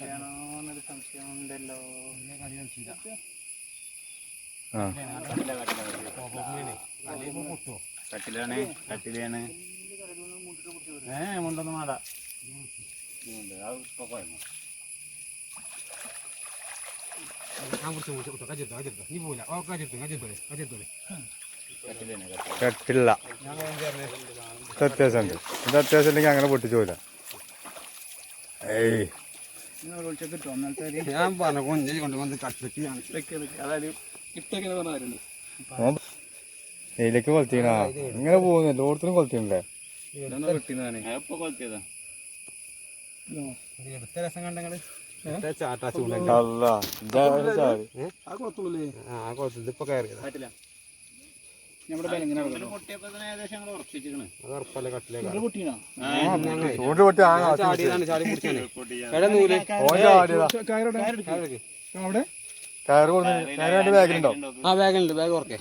കട്ടിലാണോന്നൊരു സംശയം ഉണ്ടല്ലോ ആ. കട്ടിലാണ് കട്ടിലാണ്. ഏ മുണ്ടൊന്നും കട്ടിൽ. കെട്ടില്ല. ഇത് അത്യാവശ്യം ഉണ്ടെങ്കിൽ അങ്ങനെ പൊട്ടിച്ചു പോയില്ല ഏയ്. ഞാൻ പറഞ്ഞ കൊഞ്ചി കൊണ്ട് വന്ന് കട്ടിലേക്ക് ഞാൻ ഇതൊക്കെ ഇതൊക്കെ. അതായത് ഇപ്പൊക്കെ പറഞ്ഞവരുണ്ട് ഓൻ ഇതിലേക്ക് കൊളുത്തിക്കണ? ഇങ്ങനെ പോകുന്നു എല്ലായിടത്തും കൊളുത്തിണ്ടേ ഇതൊന്നും കിട്ടിയതാണ് എപ്പോ കൊളുത്തിയതാ. എടുത്ത രസം ചാട്ടാ ചൂണ്ട ആ കുളത്തുള്ളൂ ആ കുളത്തിൽ ഇതിപ്പോ കയറിയതാ. ബാഗിലുണ്ടോ? ആ ബാഗിലുണ്ട് ബാഗ് ഓർക്കെ